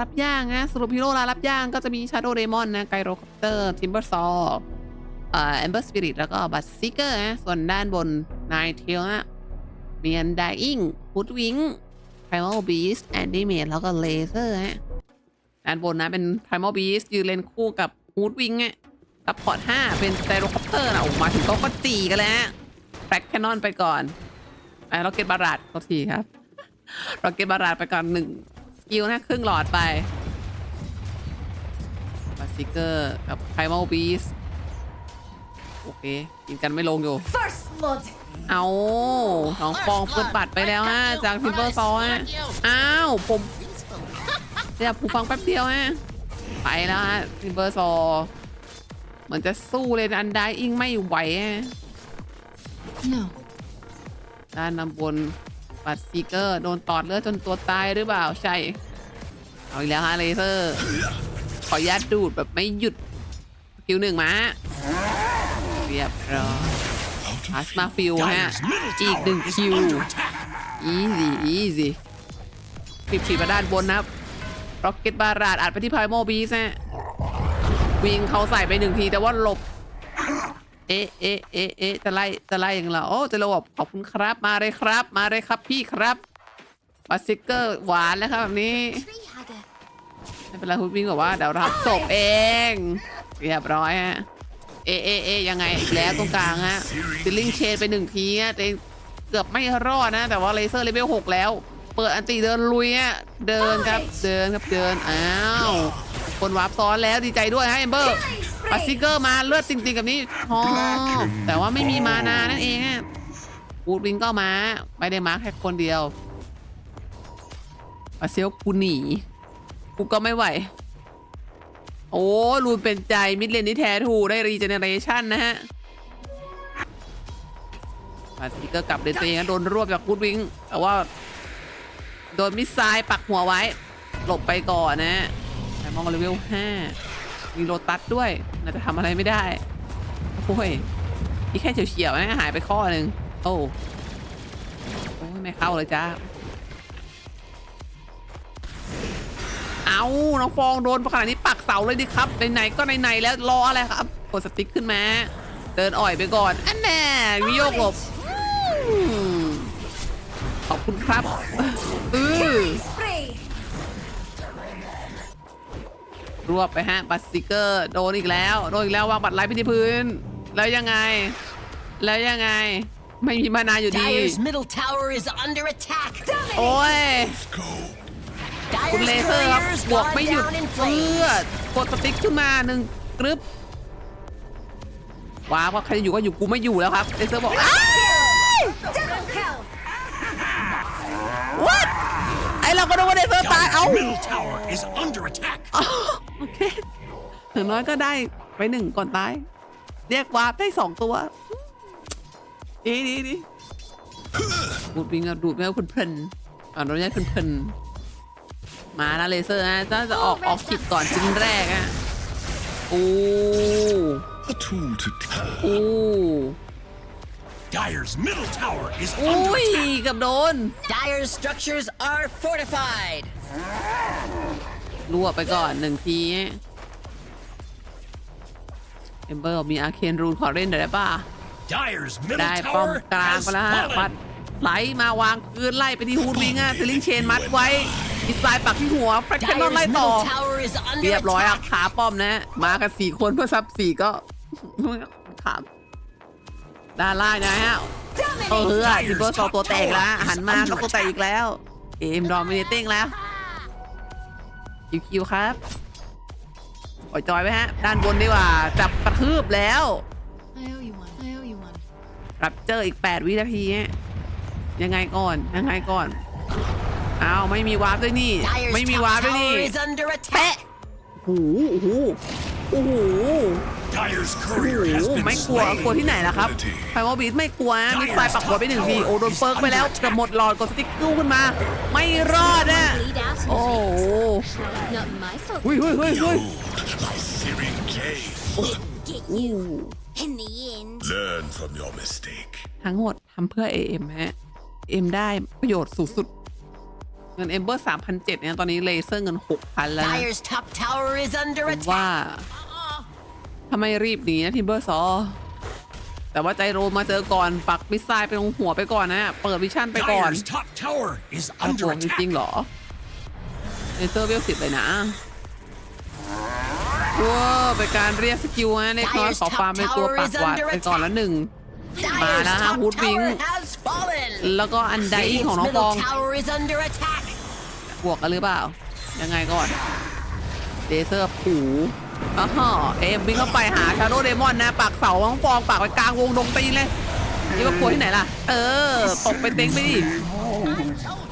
รับย่างนะสรุปฮีโร่ลารับย่างก็จะมีชาโดเ a มอนนะไกโรคอปเตอร์ทิมเบอร์ซอเอ่อแอมเบอร์สปิริตแล้วก็บัตซิเกอร์นะส่วนด้านบนนายเทลนะมีอันดาอิงฮูดวิงไพรม a ลบีสแอนดี้เมดแล้วก็เลเซอร์ฮะด้านบนนะเป็นไพรม a ลบีสยืนเลนคู่กับฮูดวิงอะซัพพอร์ต5เป็นไกโรคอปเตอร์นะออกมาถึงเขาก็จีกันแล้วแฟลกแคนนอนไปก่อนไอ้ล็อกเก็ตบาราดก็ทีครับร็อกเก็ตบาราดไปก่อนหนึ่ง กิลนะครึ่งหลอดไปบาซิเกอร์กับไพม a ลบีสโอเคกินกันไม่ลงอยู่ First blood. เอาน้องฟองเปิดบัตรไปแล้วฮะ จากทิมเบอร์ซอฮะ อ้าว ผมเดี๋ยวผู้ฟังแป๊บเดียวฮะ ไปแล้วฮะทิมเบอร์ซอเหมือนจะสู้เลยอันไดอิงไม่ไหวฮะ No. ด้านนำบน บัตซีเกอร์โดนตอดเลือดจนตัวตายหรือเปล่าใช่ เอาอีกแล้วฮะเลเซอร์ ขออนุญาตดูดแบบไม่หยุดคิวหนึ่งมา เรียบร้อยพาสมาฟิลฮะ อีกหนึ่งคิว อีซี่อีซี่ปิดผีมาด้านบนนะครับร็อกเก็ตบาราดอัดไปที่พายโมบีสฮะวิ่งเขาใส่ไปหนึ่งทีแต่ว่าหลบ เอ๊ะเอ๊ะเอ๊ะเอ๊ะจะไล่จะไล่อย่างเราโอ้จะราแบบขอบคุณครับ มาเลยครับ มาเลยครับพี่ครับบาซิกเกอร์หวานแล้วครับแบบนี้ไม่เป็นไรคุณวิ่งบอกว่าเดี๋ยวรับจบเองเรียบร้อยฮะเอเอะเอยังไงแล้วตรงกลางฮะซิลลิงเชนไปหนึ่งทีฮะแต่เกือบไม่รอดนะ แต่ว่าเลเซอร์เลเวลหกแล้ว เปิดอันตีเดินลุยฮะเดินครับเดินครับเดินอ้าวคนวาร์ปซ้อนแล้วดีใจด้วยฮะเอมเบอร์ ปาซิเกอร์มาเลือดจริงๆกับนี้ชอบแต่ว่าไม่มีมานานั่นเองฮะวูดวิงก็มาไม่ได้มาแค่คนเดียวปาเซลกูหนีกูก็ไม่ไหว โอ้รูนเป็นใจมิดเลนนี่แท้ถูได้รีเจเนเรชันนะฮะมาสติกเกอร์กลับเดนเตงโดนรวบจากกูดวิงแต่ว่า โดนมิสไซล์ปักหัวไว้ หลบไปก่อนนะแต่มองเลเวล5 มีโรตัสด้วยน่าจะทำอะไรไม่ได้โอ้ยนี่แค่เฉียวๆนะหายไปข้อหนึ่งโอ้โอ้ยไม่เข้าเลยจ้าเอาน้องฟองโดนขนาดนี้ปักเสาเลยดิครับไหนๆก็ไหนๆแล้วรออะไรครับกดสติ๊กขึ้นมาเดินอ่อยไปก่อนอันแน่วิโยกหลบอืมขอบคุณครับอือ รวบไปฮะบัตรสติกเกอร์โดนอีกแล้วโดนอีกแล้ววางบัตรไลฟ์ไปที่พื้น แล้วยังไง แล้วยังไง ไม่มีมานาอยู่ดี Dyer's middle tower is under attack. โอ้ย คุณ Dyer's เลเซอร์ครับ couriers บวก gone ไม่หยุด down in เพื่อ flames. กดสติ๊กขึ้นมาหนึ่งกรึบว้าวว่าใครจะอยู่ก็อยู่กูไม่อยู่แล้วครับเลเซอร์บอกอ้าว Double kill. what ไอเราก็นึกว่าเลเซอร์ตายเอ้า Dyer's middle tower is under attack. อ๋อโอเคถึงน้อยก็ได้ไปหนึ่งก่อนตาย เรียกวาร์ปได้สองตัว ดีดีดีดูดวิงอะดูดไม่เอาเพลินๆอ่อนรถใหญ่เพลินๆมานะเลเซอร์นะจะจะออกออกขิดก่อนชิ้นแรกอะโอ้ A tool to โอ้ Dyer's middle tower is อุ้ under ย attack. เกับโดน Dyer's structures are fortified. รวบไปก่อนหนึ่งทีเอมเบอร์มีอาเคนรูนขอเล่นหน่อยได้ป่ะ Dyer's ได้ middle ป้อม tower กลาง has ไปแล้วฮะปัด fallen. ไหลมาวางคืนไล่ไปที่ฮูดวิงอะสลิงเชนมัดไว้มิสไซล์ปักที่หัวแฟรกแคนนอน Dyer's ไล่ต่อ middle tower is under เรียบร้อยอะ attack. ขาป้อมนะมากันสี่คนเพื่อซับสี่ก็ ขามด้านล่างนะฮะ เออเฮ้ยทิเบอร์สองตัวแตกแล้วหันมาสองตัวแตกอีกแล้ว เอมดอมิเนติ้งแล้ว คิวคิวครับปล่อยจอยไว้ฮะ ด้านบนดีกว่า จับกระทืบแล้ว I owe you one. I owe you one. รับเจออีก 8 วินาทีฮะยังไงก่อน ยังไงก่อน อ้าว ไม่มีวาร์ปด้วยนี่ Dyer's ไม่มี top วาร์ปด้วยนี่ tower is under attack. โอ้โห โอ้โห Dyer's โอ้โห courier has โอ้โห been ไม่กลัว slain. กลัวที่ไหนล่ะครับไฟวอลบีทไม่กลัวนะมีไฟปักหัวไปหนึ่งทีโอ้โดนเปิร์กไปแล้วเกือบหมดหลอดกดสติ๊กกู้ขึ้นมา ไม่รอดนะ Bleed out in โอ้โห Not my fault. เฮ้ยเฮ้ยเฮ้ยเฮ้ย Behold my searing gaze. Get อู้ you. In the end. Learn from your mistake. ทั้งหมดทำเพื่อ AM ฮะ AM ได้ประโยชน์สูงสุด เงินเอมเบอร์สามพันเจ็ดเนี่ยตอนนี้เลเซอร์เงินหกพันแล้วนะ Dyer's top tower is under ผมว่า attack. ถ้าไม่รีบหนีนะทิมเบอร์ซอ แต่ว่าใจโรมาเจอก่อนปักมิสไซล์ไปตรงหัวไปก่อนนะ เปิดวิชั่นไปก่อน Dyer's top tower is โอ้โห under จริง attack. ๆเหรอเลเซอร์เวลสิบเลยนะว้าวเป็นการเรียกสกิลนะเล็กน้อยขอฟาร์มเป็นตัวปักหวาดไปก่อนละหนึ่ง Dyer's Mana, top Wood Wing. tower has fallen. แล้วก็อันไดของ Radiant's น้องฟอง บวกกันหรือเปล่า ยังไงก่อนเลเซอร์ผูอ๋อเอ็มวิ่งเข้าไปหาชาโดเดมอนนะปักเสาน้องฟองปักไปกลางวงดงตีนเลยนี่ว่ากลัวที่ไหนล่ะ เออตกไปเต็งไปดิ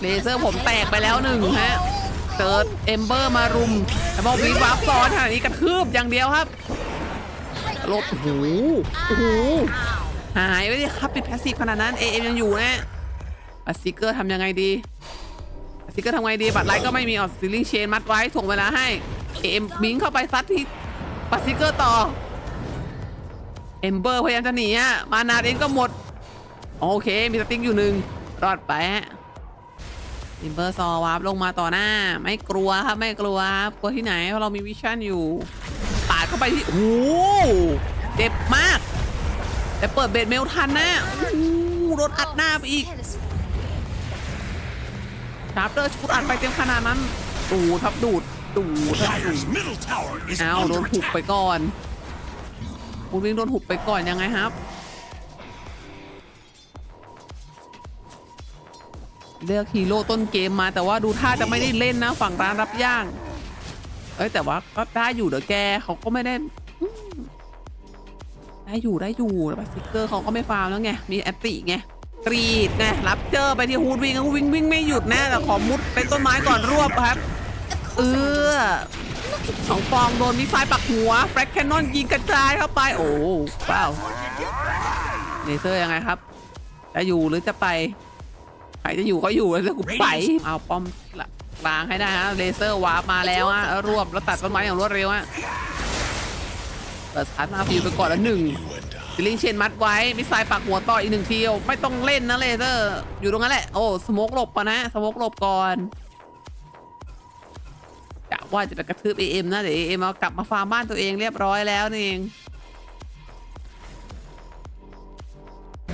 เลเซอร์ผมแตกไปแล้วหนึ่งฮะเจิดเอมเบอร์มารุมแต่บอกวีวาร์ปซ้อนขนาดนี้กระทืบอย่างเดียวครับลบโอ้โหโอ้โหหายไปดิครับปิดแพสซีฟขนาดนั้นเอ็มยังอยู่นะบัตซิเกอร์ทำยังไงดี ตซิเกอร์ทำไงดีบัตรไลท์ก็ไม่มีออกซิลลิงเชนมัดไว้ถ่วงเวลาให้เอ็มบิงเข้าไปซัดที่บัตซิเกอร์ต่อเอมเบอร์พยายามจะหนีอะมานาเองก็หมด โอเค มีสติ๊กอยู่หนึ่งรอดไปฮะทิมเบอร์ซอวาร์ปลงมาต่อหน้า ไม่กลัวครับไม่กลัวครับกลัวที่ไหนเพราะเรามีวิชั่นอยู่ปาดเข้าไปที่โอ้โหเจ็บมาก แต่เปิดเบดเมลทันนะโอ้โหโดนอัดหน้าไปอีก ชาร์ปเตอร์ชุดอัดไปเต็มขนาดนั้นดูดครับดูดดูดครับดูด Dyer's middle tower is อ้าวโดน under หุบไป attack. ก่อนคุณวิ่งโดนหุบไปก่อนยังไงครับเลือกฮีโร่ต้นเกมมาแต่ว่าดูท่าจะไม่ได้เล่นนะ ฝั่งร้านรับย่าง เอ้ยแต่ว่าก็ได้อยู่เดี๋ยวแกเขาก็ไม่ได้อืมได้อยู่ได้อยู่แล้วบัสซิเกอร์เขาก็ไม่ฟาวล์แล้วไง มีแอตติไง กรีดไงรับเจอไปที่ฮูดวิ่งวิ่งวิ่งไม่หยุดแน่แต่ขอมุดเป็นต้นไม้ก่อนรวบครับเออสองฟองโดนมิไซล์ปักหัวแฟร็กแคนนอนยิงกระจายเข้าไป โอ้ว้าเลเซอร์ยังไงครับ จะอยู่หรือจะไปใครจะอยู่ก็อยู่แล้วกูไปเอาป้อมละกลางให้ได้ฮะเลเซอร์วาร์ปมาแล้วฮะรวบแล้วตัดต้นไม้อย่างรวดเร็วฮะเปิดสตาร์ทมาฟิวไปก่อนแล้วหนึ่ง ซิลิงเชนมัดไว้ มิสไซล์ปักหัวต่ออีกหนึ่งทีไม่ต้องเล่นนะเลเซอร์ อยู่ตรงนั้นแหละ โอ้ สโมกหลบปะนะ สโมกหลบก่อนกะว่าจะไปกระทืบเอ็มนะ เดี๋ยวเอ็มเอากลับมาฟาร์มบ้านตัวเองเรียบร้อยแล้วนี่เอง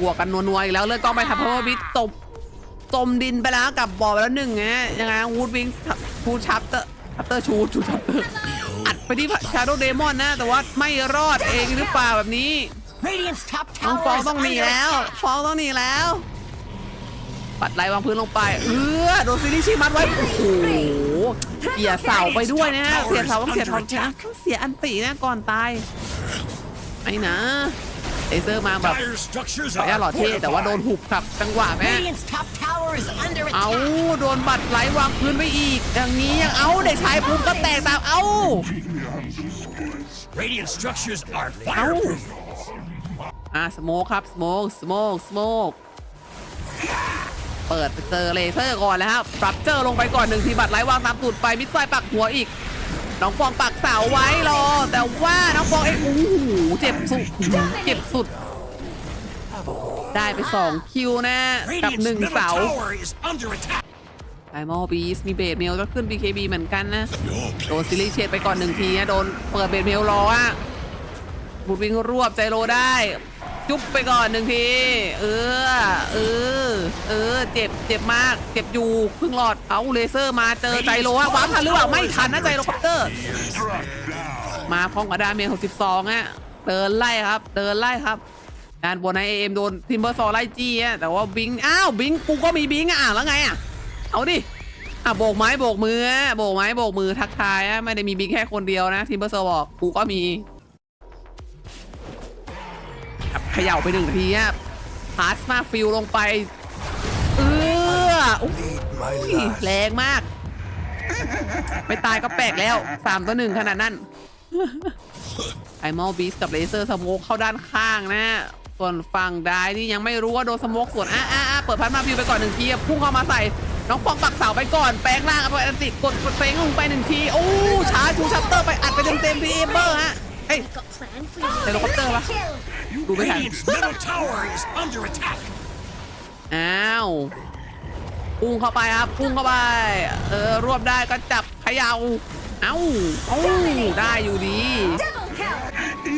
บวกกันนัวๆอีกแล้วเลือดกล้องไปทับเพราะว่าวิทตบจมดินไปแล้วกลับบ่อไปแล้วหนึ่งไงยังไงวูดวิงชูชัปเตอร์ชัปเตอร์ชูชูชัปเตอร์อัดไปที่ชาโดเดมอนนะ แต่ว่าไม่รอดเองหรือเปล่าแบบนี้ Radiant's top น้อง tower ฟอง is ต้องหนี under แล้ว attack. ฟองต้องหนีแล้ว ปัดไหลวางพื้นลงไป เออโดนซิลิชิมัดไว้ โอ้โห เสียเสาไปด้วยนะ เสียเสาต้องเสียทองนะต้องเสียอันตีนะก่อนตายไอ้นะเลเซอร์มาแบบ Dire structures ขออนุญาตหล่อ are เท่แต่ว่าโดน fortified. หุบครับจังหวะแม่ Radiant's top tower is under เอา attack. โดนบัตรไหลวางพื้นไปอีก อย่างนี้ยังเอาเด็กชายภูมิก็แตกตามเอา Radiant structures are เอา fireproof. อะสโมกครับสโมกสโมกสโมกเปิดไปเจอเลเซอร์ก่อนแล้วครับปรับเจอลงไปก่อนหนึ่งทีบัตรไร้วางตามตูดไปมิดไซปักหัวอีกน้องฟองปักเสาไว้รอ แต่ว่าน้องฟองเองโอ้โหเจ็บสุดเจ็บสุด ได้ไป 2 คิวนะ กับ Radiant's 1 middle เสา tower is under attack. ไอมอลบีสมีเบดเมลก็ขึ้น BKB เหมือนกันนะ Your โดน place. ซิลิเชตไปก่อนหนึ่งทีนะโดนเปิดเบดเมลรออะบุดวิงรวบใจโรได้ จุ๊บไปก่อนหนึ่งทีเออ เออ เออ เจ็บ เจ็บมาก เจ็บอยู่เพิ่งหลอด เอาเลเซอร์มาเจอใจโรอะว้าร์ปทันหรือเปล่าไม่ทันนะใจโรคอปเตอร์ มาพร้อมกับดาเมจ62อะเดินไล่ครับ เดินไล่ครับด้านบนไอเอ็มโดนทิมเบอร์ซอไล่จี้อะแต่ว่าบิง อ้าวบิงกูก็มีบิงอะอะแล้วไงอะ เอาดิ อะโบกไม้โบกมืออะโบกไม้โบกมือทักทายอะไม่ได้มีบิ๊กแค่คนเดียวนะทิมเบอร์เซอร์บอกกูก็มี เขย่าไปหนึ่งทีอะพาสมาฟิลลงไป เออโอ้ยแรงมาก ไม่ตายก็แปลกแล้วสามต่อหนึ่งขนาดนั้นไอมอลบีสกับเลเซอร์สโมกเข้าด้านข้างนะส่วนฝั่งได้นี่ยังไม่รู้ว่าโดนสโมกส่วนอะอะอะเปิดพัดมาฟิวไปก่อนหนึ่งทีพุ่งเข้ามาใส่ น้องฟองปักเสาไปก่อน แปลงร่างเอาไปอันติดกดกดเฟงลงไปหนึ่งที โอ้ช้าชูชัตเตอร์ไปอัดไปเต็มเต็มๆทีเอเบอร์ฮะ ฮ้ย Got plan for you. เฮลิคอปเตอร์ปะดูไม่ทัน Radiant's middle tower is under attack. อ้าวพุ่งเข้าไปครับพุ่งเข้าไป เออรวบได้ก็จับเขย่าเอ้าเอ้าได้อยู่ดี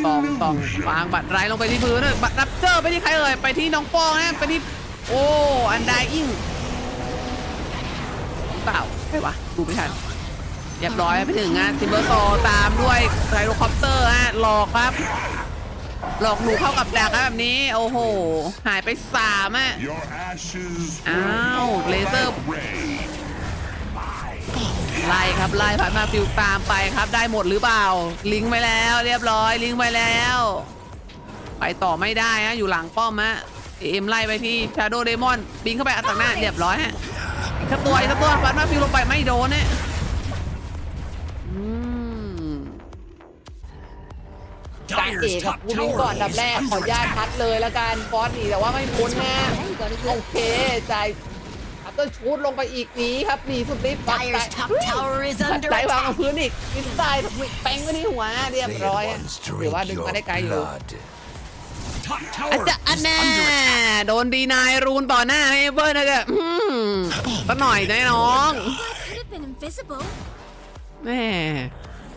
ตองตองวางบัตรไรลงไปที่พื้นเลยบัตรรับเจอไปที่ใครเอ่ยไปที่น้องฟองนะไปที่โอ้อันไดอิงเปล่าใช่วะดูไม่ทันเรียบร้อยไปถึงงานทิมเบอร์โซตามด้วยไทโรคอปเตอร์ฮะหลอกครับ หลอกหนูเข้ากับแดกนะแบบนี้ โอ้โห หายไปสามอะอ้าวเลเซอร์ไล่ครับไล่ผ่านมาฟิวตามไปครับได้หมดหรือเปล่า ลิงก์ไปแล้วเรียบร้อยลิงก์ไปแล้ว ไปต่อไม่ได้ฮะอยู่หลังป้อมฮะเอ็มไล่ไปที่ชาโดเดมอนบินเข้าไปอัดตักหน้าเรียบร้อยฮะอีกสักตัวอีกสักตัวผ่านมาฟิวลงไปไม่โดนเนี่ย กางเอ Dire's กับ top กูวิ่งก่อน tower ดับ is แรกขออ under นุญาต attack. พัดเลยละกันฟอสหนีแต่ว่าไม่พ้นนะ Now you gotta โอ go. เคจ่ายอัพเตอร์ชูดลงไปอีกหนีครับหนีสุดฤทธิ์ Dire's top tower is ตัด under ใจวางกับ attack. พื้นอีกมิสไซล์แปงไปที่หัวเรียบร้อยอะถือว่าดึงมาได้ไกลอยู่ Top อาจ tower จะอัน is แน่ under attack. โดนดีนายรูนต่อหน้าให้เบิร์นนะจ๊ะอืมก็หน่อยนะน้อง I could have been invisible. แม่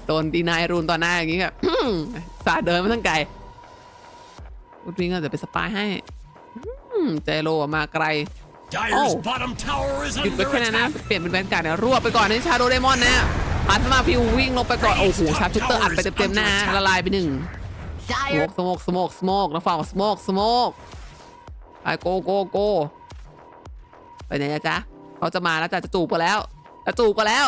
โดนดีนายรูนต่อหน้าอย่างงี้แบบอืมสาดเดินมาตั้งไกลอุดวิงก็จะไปสปายให้อืมใจโลมาไกล Dire's Oh. bottom tower is หยุดไป under แค่นั้นนะ attack. เปลี่ยนเป็นแบนการ์ดเนี่ยรวบไปก่อนในชาโดเดมอนนะพัฒนาฟิววิ่งลงไปก่อน โอ้โหชาร์ปชูเตอร์อัดไปเต็มๆหน้าละลายไปหนึ่งสโม Dire กสโมกสโมกสโมกแล้วฝั่งสโมกสโมกไปโกโกโกไปไหนอะจ๊ะเขาจะมาแล้วจ้ะจะจูบกันแล้วจะจูบกันแล้ว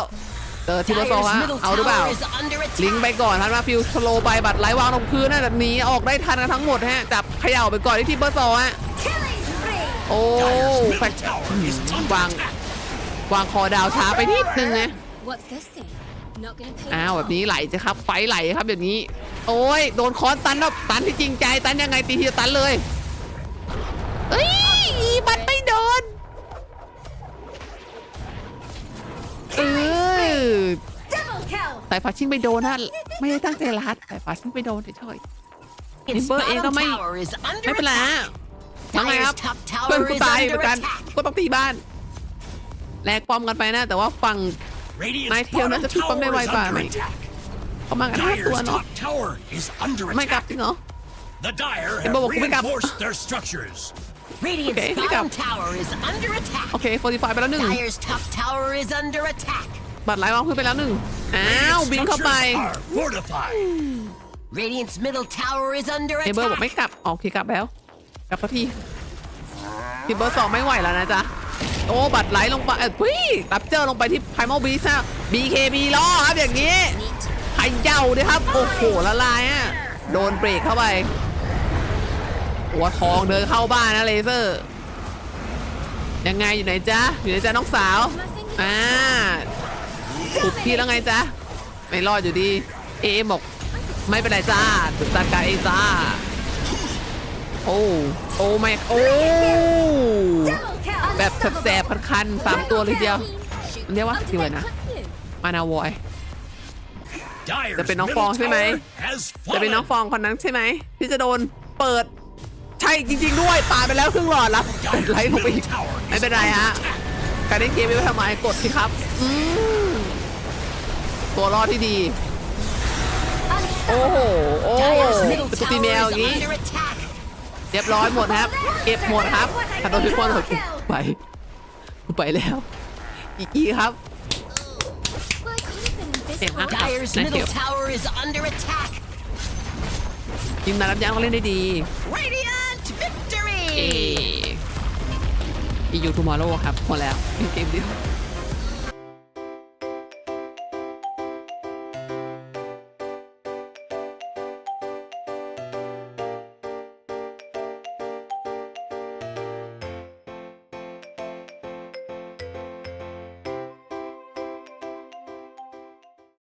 เจอทีโบโซ Dire's ฮะ middle เอาหรือเปล่า tower is under ลิงก์ไป attack. ก่อนพันมาฟิวสโลไปบัตรไหลวางลงพื้นนะแบบนี้ออกได้ทันกันทั้งหมดฮะจับเขย่าไปก่อนที่ทีเบอร์โซฮะ Killing spree. โอ้ Dire's แฟ middle tower is under วาง attack. วางคอดาวช้าไปนิดนึงนะ What's this thing? Not gonna pay. อ้าว the แบบ toll. นี้ไหลจะครับ ไฟไหลครับแบบนี้ โอ้ยโดนค้อนตันแล้วตันที่จริงใจตันยังไงตีทีละตันเลยเอ้ยบันไม่โดนเออ Double kill. แต่ฝาชิงไปโดนนะไม่ได้ตั้งใจรัดแต่ฝาชิงไปโดนเฉย Its Timber bottom Eagle may- tower is ๆ under ไม่เป็นไร attack. ฮะยังไงครับ Dire's top เพื่อน tower กู is ตายเห under มือนกัน attack. ก็ต้องตีบ้าน แลกป้อมกันไปนะ แต่ว่าฝั่ง Radiant's Mai Thiêu nó bottom sẽ chụp bấm đây tower is hoài bà under mày. attack. เขามากันห้าตัว Dire's เนาะ top tower is under ไม่กลับ attack. จริงเหรอ The Dire Em have bảo cô mới gặp. reinforced their structures. Radiant's Okay, pick bottom up. tower is under attack. โอเคโฟร์ตี้ไฟไปแล้วหนึ่ง Dire's top tower is under attack. บัตรไหลวางพื้นไปแล้วหนึ่งอ้าว Radiant บินเข้าไป structures are fortified. Radiant's middle tower is under เอเบอร์บอกไม่ attack. กลับอ๋อโอเคกลับแล้ว กลับสักทีทีเบอร์สองไม่ไหวแล้วนะจ๊ะ โอ้ บัตรไหลลงไปเอ้ยพี่รับเจอลงไปที่ไพมอลบีซ่า BKB ล้อครับอย่างนี้ไข่เจ้าด้วยครับ โอ้โหละลายอะ โดนเบรกเข้าไปหัวทองเดินเข้าบ้านนะเลเซอร์ ยังไงอยู่ไหนจ๊ะ อยู่ไหนจ๊ะน้องสาว อ่า ถูกพี่แล้วไงจ๊ะ ไม่รอดอยู่ดี เอบอกไม่เป็นไรจ้าถึงจัดการเองจ้า โอ้ โอ้ไม่โอ้ แบบแสบๆคันๆสามตัวเลยเดียว เรียกว่า How สกิล did อะไรนะ มานาวอยจะเป็นน้องฟองใช่ไหม จะเป็นน้องฟองคนนั้นใช่ไหมที่จะโดนเปิด ใช่จริง ๆ ด้วยปายไปแล้วครึ่งหลอดแล้วไหลลงไปอีกไม่เป็นไรฮะการเล่นเกมไม่ไปทำไมกดสิครับ อืม ตัวรอดที่ดี โอ้โห โอ้ Dire's middle เป็นตัวตีแมว tower อย่าง is นี้ under attack. เรียบร้อยหมดครับ เก็บหมดครับถ้าโดนทุกคนหมดไปกูไปแล้ว อีกทีครับ Well, I could have been Damn, invisible. I- Dire's Thank middle you. tower is under attack. ทีมนารับยังก็เล่นได้ดี Radiant เอ victory! อียูทูมอร์โลครับหมดแล้วเป็นเกมเดียว